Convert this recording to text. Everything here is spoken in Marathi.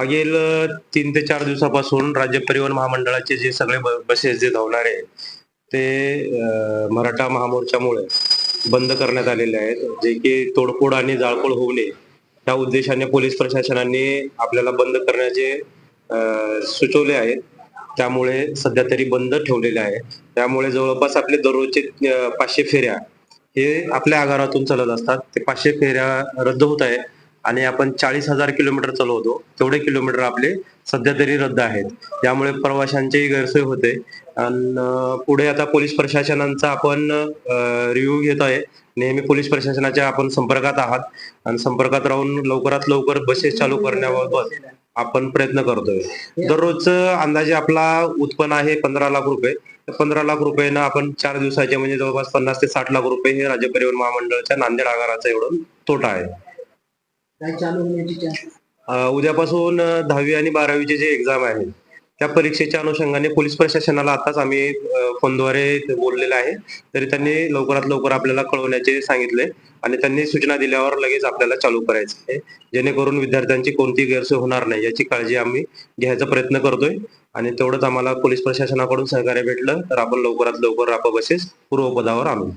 मागील तीन ते चार दिवसापासून राज्य परिवहन महामंडळाचे जे सगळे ब- बसेस जे धावणारे आहेत ते मराठा महामोर्चामुळे बंद करण्यात आलेले आहेत. जे की तोडफोड आणि जाळपोळ होऊ नये त्या उद्देशाने पोलीस प्रशासनाने आपल्याला बंद करण्याचे सुचवले आहेत. त्यामुळे सध्या तरी बंद ठेवलेले आहे त्यामुळे जवळपास आपले दररोजचे पाचशे फेऱ्या हे आपल्या आगारातून चालत असतात. ते पाचशे फेऱ्या रद्द होत आहे आणि आपण चाळीस हजार किलोमीटर चालवतो तेवढे किलोमीटर आपले सध्या तरी रद्द आहेत. त्यामुळे प्रवाशांचीही गैरसोय होते. आणि पुढे आता पोलीस प्रशासनांचा आपण रिव्ह्यू घेत आहे. नेहमी पोलीस प्रशासनाच्या आपण संपर्कात आहात. आणि संपर्कात राहून लवकरात लवकर बसेस चालू करण्याबाबत आपण प्रयत्न करतोय. दररोज अंदाजे आपला उत्पन्न आहे पंधरा लाख रुपये. तर पंधरा लाख रुपयेनं आपण चार दिवसाचे म्हणजे जवळपास पन्नास ते साठ लाख रुपये हे राज्य परिवहन महामंडळाच्या नांदेड आगाराचा एवढं तोटा आहे. काय चालू होण्याची उद्यापासून दहावी आणि बारावीचे जे एक्झाम आहे त्या परीक्षेच्या अनुषंगाने पोलीस प्रशासनाला आताच आम्ही अ, फोनद्वारे बोललेलं आहे. तरी त्यांनी लवकरात लवकर आपल्याला कळवण्याचे सांगितले आणि त्यांनी सूचना दिल्यावर लगेच आपल्याला चालू करायचं आहे. जेणेकरून विद्यार्थ्यांची कोणती गैरसोय होणार नाही याची काळजी आम्ही घ्यायचा प्रयत्न करतोय आणि तेवढंच आम्हाला पोलीस प्रशासनाकडून सहकार्य भेटलं तर आपण लवकरात लवकर रापा बसेस पूर्वपदावर आणू.